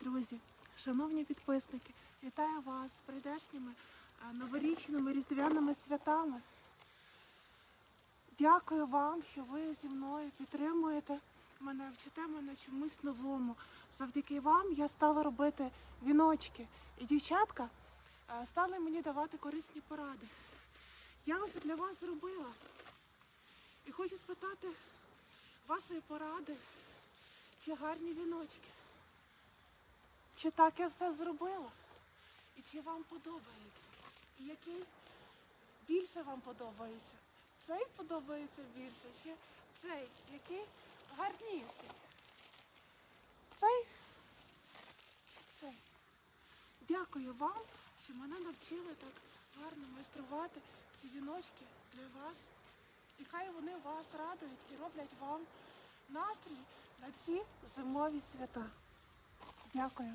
друзі, шановні підписники, вітаю вас з прийдешніми е, новорічними різдвяними святами. Дякую вам, що ви зі мною підтримуєте мене, вчите мене чомусь новому. Завдяки вам я стала робити віночки. І дівчатка е, стали мені давати корисні поради. Я ось для вас зробила. І хочу спитати вашої поради, чи гарні віночки. Чи так я все зробила? І чи вам подобається? І який більше вам подобається? Цей подобається більше, чи цей, який гарніший? Цей цей? Дякую вам, що мене навчили так гарно майструвати ці віночки для вас. І хай вони вас радують і роблять вам настрій на ці зимові свята. Дякую.